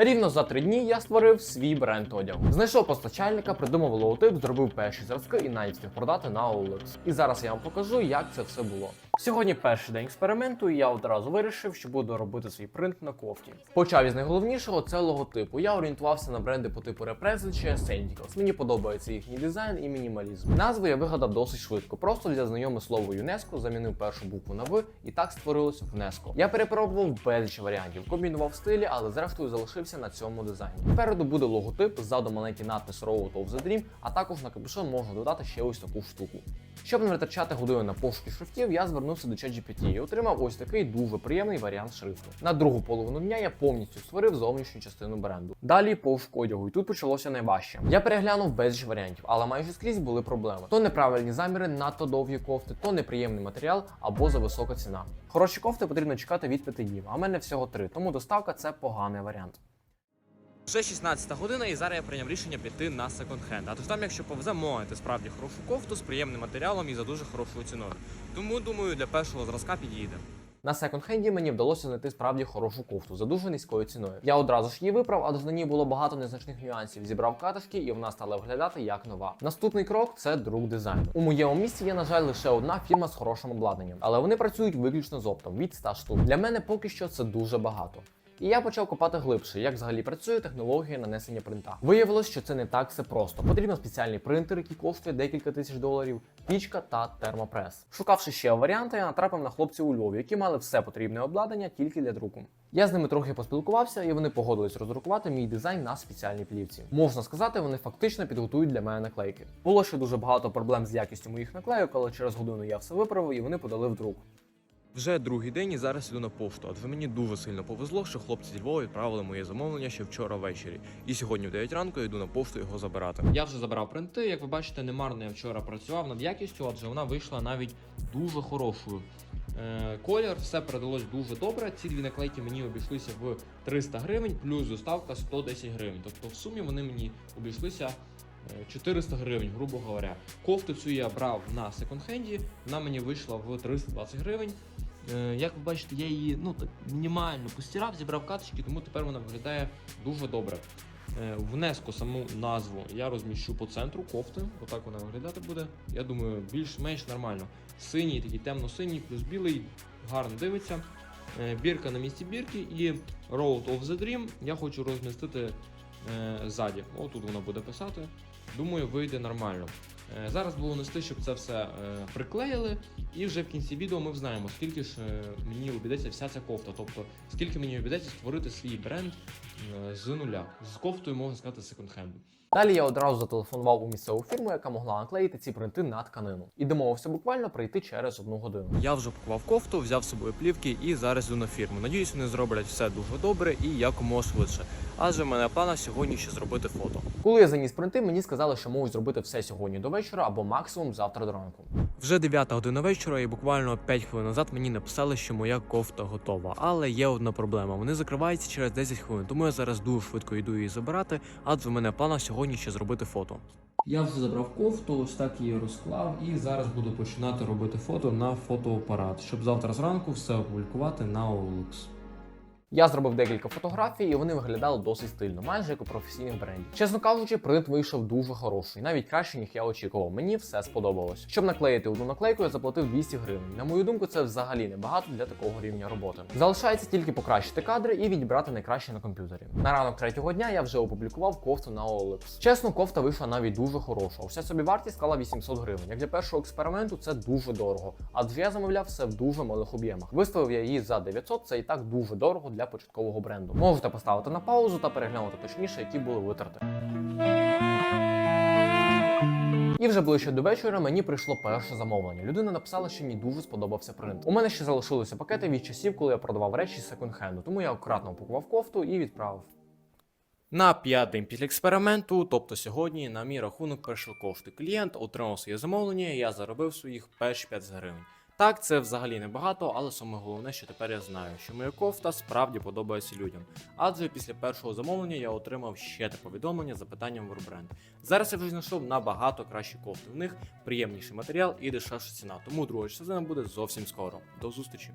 Рівно за три дні я створив свій бренд одягу. Знайшов постачальника, придумав логотип, зробив перші зразки і навіть встиг продати на OLX. І зараз я вам покажу, як це все було. Сьогодні перший день експерименту, і я одразу вирішив, що буду робити свій принт на кофті. Почав із найголовнішого це логотипу. Я орієнтувався на бренди по типу Represent чи Essentials. Мені подобається їхній дизайн і мінімалізм. Назву я вигадав досить швидко. Просто взяв знайоме слово ЮНЕСКО, замінив першу букву на В, і так створилося ВНЕСКО. Я перепробував безліч варіантів, комбінував стилі, але зрештою залишився на цьому дизайні. Попереду буде логотип, ззаду маленький надпис Road of the Dream, а також на капюшон можна додати ще ось таку штуку. Щоб не витрачати години на пошуки шрифтів, я звернувся до ChatGPT і отримав ось такий дуже приємний варіант шрифту. На другу половину дня я повністю створив зовнішню частину бренду. Далі пошук одягу, і тут почалося найважче. Я переглянув безліч варіантів, але майже скрізь були проблеми: то неправильні заміри, надто довгі кофти, то неприємний матеріал або за висока ціна. Хороші кофти потрібно чекати від 5 днів, а в мене всього 3, тому доставка це поганий варіант. Вже 16 година, і зараз я прийняв рішення піти на секонд-хенд. А то там, якщо повзе, можете справді хорошу кофту з приємним матеріалом і за дуже хорошою ціною. Тому думаю, для першого зразка підійде. На секонд-хенді мені вдалося знайти справді хорошу кофту за дуже низькою ціною. Я одразу ж її виправ, а до ній було багато незначних нюансів. Зібрав катишки, і вона стала виглядати як нова. Наступний крок це друк дизайну. У моєму місті є, на жаль, лише одна фірма з хорошим обладнанням, але вони працюють виключно з оптом від 100 штук. Для мене поки що це дуже багато. І я почав копати глибше, як взагалі працює технологія нанесення принта. Виявилось, що це не так все просто. Потрібен спеціальний принтер, який коштує декілька тисяч доларів, пічка та термопрес. Шукавши ще варіанти, я натрапив на хлопців у Львові, які мали все потрібне обладнання тільки для друку. Я з ними трохи поспілкувався, і вони погодились роздрукувати мій дизайн на спеціальній плівці. Можна сказати, вони фактично підготують для мене наклейки. Було ще дуже багато проблем з якістю моїх наклейок, але через годину я все виправив і вони подали в друк. Вже другий день і зараз іду на пошту. Адже мені дуже сильно повезло, що хлопці зі Львова відправили моє замовлення ще вчора ввечері. І сьогодні в 9 ранку я йду на пошту його забирати. Я вже забрав принти. Як ви бачите, немарно я вчора працював над якістю, адже вона вийшла навіть дуже хорошою. Е, колір, все передалось дуже добре. Ці дві наклейки мені обійшлися в 300 гривень, плюс доставка 110 гривень. Тобто в сумі вони мені обійшлися. Е, 400 гривень, грубо говоря. Кофту цю я брав на секонд-хенді, вона мені вийшла в 320 гривень. Е, Як ви бачите, я її ну так мінімально постирав, зібрав каточки, тому тепер вона виглядає дуже добре. Е, Внеску саму назву я розміщу по центру кофти. Отак вона виглядати буде. Я думаю, більш-менш нормально. Синій, такий темно-синій, плюс білий, гарно дивиться. Е, Бірка на місці бірки і Road of the Dream я хочу розмістити ззаді. Отут вона буде писати. Думаю, вийде нормально. Е, Зараз було нести, щоб це все е, приклеїли, і вже в кінці відео ми взнаємо, скільки ж е, мені обійдеться вся ця кофта. Тобто, скільки мені обійдеться створити свій бренд з нуля. З кофтою, можна сказати, секонд-хенду. Далі я одразу зателефонував у місцеву фірму, яка могла наклеїти ці принти на тканину, і домовився буквально прийти через одну годину. Я вже пакував кофту, взяв з собою плівки і зараз йду на фірму. Надіюсь, вони зроблять все дуже добре і якомога швидше. Адже в мене в планах сьогодні ще зробити фото. Коли я заніс принти, мені сказали, що можуть зробити все сьогодні до вечора або максимум завтра до ранку. Вже 9 година вечора, і буквально 5 хвилин назад мені написали, що моя кофта готова. Але є одна проблема: вони закриваються через 10 хвилин, тому я зараз дуже швидко йду її забирати, адже в мене в планах сьогодні ще зробити фото. Я вже забрав кофту, ось так її розклав, і зараз буду починати робити фото на фотоапарат, щоб завтра зранку все опублікувати на OLX. Я зробив декілька фотографій, і вони виглядали досить стильно, майже як у професійних брендів. Чесно кажучи, принт вийшов дуже хороший, навіть краще, ніж я очікував. Мені все сподобалось. Щоб наклеїти одну наклейку, я заплатив 200 гривень. На мою думку, це взагалі небагато для такого рівня роботи. Залишається тільки покращити кадри і відібрати найкраще на комп'ютері. На ранок третього дня я вже опублікував кофту на OLX. Чесно, кофта вийшла навіть дуже хороша. Вся собі вартість склала 800 гривень. Як для першого експерименту, це дуже дорого. Адже я замовляв все в дуже малих об'ємах. Виставив я її за 900, це і так дуже дорого для початкового бренду. Можете поставити на паузу та переглянути точніше, які були витрати. І вже ближче до вечора мені прийшло перше замовлення. Людина написала, що мені дуже сподобався принт. У мене ще залишилися пакети від часів, коли я продавав речі секонд-хенду, тому я акуратно упакував кофту і відправив. На п'ятий день після експерименту, тобто сьогодні, на мій рахунок прийшов кошти. Клієнт отримав своє замовлення, і я заробив своїх перші 5 гривень. Так, це взагалі небагато, але саме головне, що тепер я знаю, що моя кофта справді подобається людям. Адже після першого замовлення я отримав ще те повідомлення з запитанням бренд. Зараз я вже знайшов набагато кращі кофти. В них приємніший матеріал і дешевша ціна. Тому друга частина буде зовсім скоро. До зустрічі!